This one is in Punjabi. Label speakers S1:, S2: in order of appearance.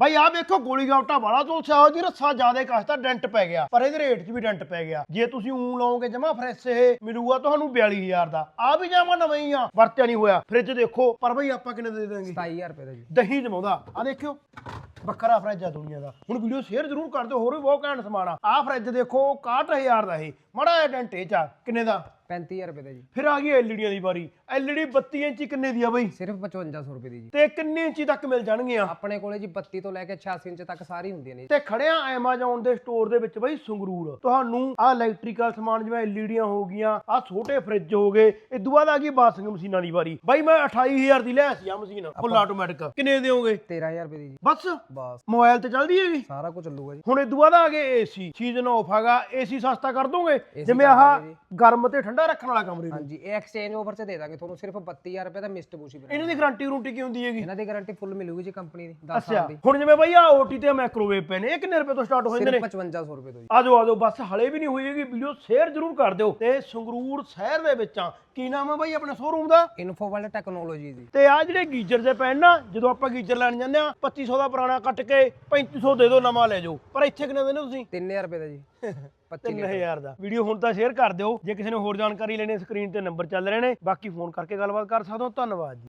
S1: ਬਾਈ ਆਹ ਵੇਖੋ ਗੋਲੀ ਗਾਵਟਾ ਵਾਲਾ ਝੋਲਸਿਆ ਹੋ ਜੀ ਰੱਸਾ ਜ਼ਿਆਦਾ ਕਸਤਾ ਡੈਂਟ ਪੈ ਗਿਆ। ਪਰ ਇਹਦੇ ਰੇਟ 'ਚ ਵੀ ਡੈਂਟ ਪੈ ਗਿਆ। ਜੇ ਤੁਸੀਂ ਊਂ ਲਓਗੇ ਜਮਾ ਫਰੈਸ਼ ਇਹ ਮਿਲੂਗਾ ਤੁਹਾਨੂੰ 42000 ਦਾ। ਆ ਵੀ ਜਾਵਾਂ ਨਵਾਂ ਹੀ ਆ ਵਰਤਿਆ ਨਹੀਂ ਹੋਇਆ। ਫ੍ਰਿਜ ਦੇਖੋ ਪਰ ਬਾਈ ਆਪਾਂ ਕਿੰਨੇ ਦੇ ਦੇਵਾਂਗੇ?
S2: 27000 ਰੁਪਏ ਦਾ ਜੀ।
S1: ਦਹੀਂ ਜਮਾਉਂਦਾ। ਆ ਦੇਖਿਓ ਬੱਕਰਾ ਫਰਿੱਜ ਆ ਦੁਨੀਆ ਦਾ। ਹੁਣ ਵੀਡੀਓ ਸ਼ੇਅਰ ਜ਼ਰੂਰ ਕਰ ਦਿਓ ਹੋਰ ਵੀ ਬਹੁਤ ਘੈਂਟ ਸਮਾਨ ਆ। ਆ ਫਰਿੱਜ ਦੇਖੋ 61000 ਦਾ ਇਹ। ਮੜਾ ਡੈਂਟ ਇਹ ਚ ਆ ਕਿੰਨੇ ਦਾ?
S2: 35000 ਰੁਪਏ ਦਾ ਜੀ।
S1: ਫਿਰ ਆ ਗਈ ਐਲਈਡੀਆਂ ਦੀ ਵਾਰੀ। ਐਲਈਡੀ 32 ਇੰਚੀ ਕਿੰਨੇ ਦੀ ਆ ਬਈ?
S2: ਸਿਰਫ 5500 ਰੁਪਏ ਦੀ ਜੀ।
S1: ਤੇ ਕਿੰਨੇ ਇੰਚੀ ਤੱਕ ਮਿਲ ਜਾਣਗੀਆਂ?
S2: ਆਪਣੇ ਕੋਲੇ ਜੀ 32 ਤੋਂ ਲੈ ਕੇ 86 ਇੰਚ ਤੱਕ ਸਾਰੀ ਹੁੰਦੀਆਂ ਨੇ ਜੀ।
S1: ਤੇ ਖੜਿਆ ਐਮਾਜ਼ੋਨ ਦੇ ਸਟੋਰ ਦੇ ਵਿੱਚ ਬਈ ਸੰਗਰੂਰ। ਤੁਹਾਨੂੰ ਆ ਇਲੈਕਟ੍ਰੀਕਲ ਸਮਾਨ ਜਿਵੇਂ ਐਲਈਡੀਆਂ ਹੋ ਗਈਆਂ ਆ ਛੋਟੇ ਫਰਿੱਜ ਹੋ ਗਏ ਇਦੋਂ ਬਾਅਦ ਆ ਗਈ ਬਾਸਿੰਗ ਮਸ਼ੀਨਾਂ ਦੀ ਵਾਰੀ? ਬਾਈ ਮੈਂ 28000 ਦੀ ਲਿਆ ਸੀ ਆ ਮਸ਼ੀਨ ਫੁੱਲ ਆਟੋਮੈਟਿਕ ਕਿੰਨੇ ਦਿਓਗੇ?
S2: 13000 ਰੁਪਏ ਦੀ ਜੀ।
S1: ਬਸ?
S2: ਬਸ।
S1: ਮੋਬਾਈਲ ਤੇ ਚੱਲਦੀ ਹੈਗੀ?
S2: ਸਾਰਾ ਕੁਝ ਚੱਲੂਗਾ ਜੀ।
S1: ਹੁਣ ਇਦੋਂ ਬਾਅਦ ਆ ਗਏ ਏਸੀ ਸੀਜ਼ਨ ਆਫ ਹੈਗਾ ਏਸੀ ਸਸਤਾ ਕਰ ਦੋਗੇ? ਜਿਵੇਂ ਆਹ ਗਰਮ ਤੇ ਠੰਡਾ ਰੱਖਣ ਵਾਲਾ ਕਮਰੇ ਨੂੰ
S2: ਹਾਂਜੀ ਇਹ ਐਕਸਚੇਂਜ ਆਫਰ 'ਚ ਦੇ ਦਾਂਗੇ ਤੁਹਾਨੂੰ ਸਿਰਫ 32000 ਰੁਪਏ ਦਾ ਮਿਸਟ ਬੂਸ਼ੀ
S1: ਇਹਨਾਂ ਦੀ ਗਾਰੰਟੀ ਗਰੰਟੀ ਕੀ ਹੁੰਦੀ ਹੈਗੀ?
S2: ਇਹਨਾਂ ਦੀ ਗਾਰੰਟੀ ਫੁੱਲ ਮਿਲੂਗੀ ਜੀ ਕੰਪਨੀ ਦੀ 10
S1: ਅੱਛਾ
S2: ਸਾਲ ਦੀ।
S1: ਹੁਣ ਜਿਵੇਂ ਬਈ ਆ ਓਟੀ ਤੇ ਮਾਈਕ੍ਰੋਵੇਵ ਪਏ ਨੇ ਇਹ ਕਿੰਨੇ ਰੁਪਏ ਤੋਂ ਸਟਾਰਟ ਹੋ ਜਾਂਦੇ ਨੇ?
S2: ਸਿਰਫ 5500 ਰੁਪਏ ਤੋਂ ਜੀ।
S1: ਆਜੋ ਆਜੋ ਬਸ ਹਲੇ ਵੀ ਨਹੀਂ ਹੋਈ ਹੈਗੀ ਵੀਡੀਓ ਸ਼ੇਅਰ ਜ਼ਰੂਰ ਕਰ ਦਿਓ। ਤੇ ਸੰਗਰੂਰ ਸ਼ਹਿਰ ਦੇ ਵਿੱਚ ਆ ਕੀ ਨਾਮ ਆ ਬਾਈ ਆਪਣੇ ਸ਼ੋਰੂਮ ਦਾ?
S2: ਇਨਫੋ ਵਰਲਡ ਟੈਕਨੋਲੋਜੀ ਦੀ
S1: ਤੇ ਆ ਜਿਹੜੇ ਗੀਜ਼ਰ ਦੇ ਪੈਣ ਨਾ ਜਦੋਂ ਆਪਾਂ ਗੀਜ਼ਰ ਲੈਣ ਜਾਂਦੇ ਆ 2500 ਦਾ ਪੁਰਾਣਾ ਕੱਟ ਕੇ 3500 ਦੇ ਦਿਓ ਨਵਾਂ ਲੈ ਜਾਓ। ਪਰ ਇੱਥੇ ਕਿੰਨੇ ਦਿੰਦੇ ਤੁਸੀਂ?
S2: 3000 ਰੁਪਏ ਦਾ ਜੀ। 25
S1: 3000 ਦਾ। ਵੀਡੀਓ ਹੁਣ ਤਾਂ ਸ਼ੇਅਰ ਕਰ ਦਿਓ। ਜੇ ਕਿਸੇ ਨੇ ਹੋਰ ਜਾਣਕਾਰੀ ਲੈਣੀ ਸਕਰੀਨ ਤੇ ਨੰਬਰ ਚੱਲ ਰਹੇ ਨੇ। ਬਾਕੀ ਫੋਨ ਕਰਕੇ ਗੱਲਬਾਤ ਕਰ ਸਕਦੇ ਹੋ। ਧੰਨਵਾਦ ਜੀ।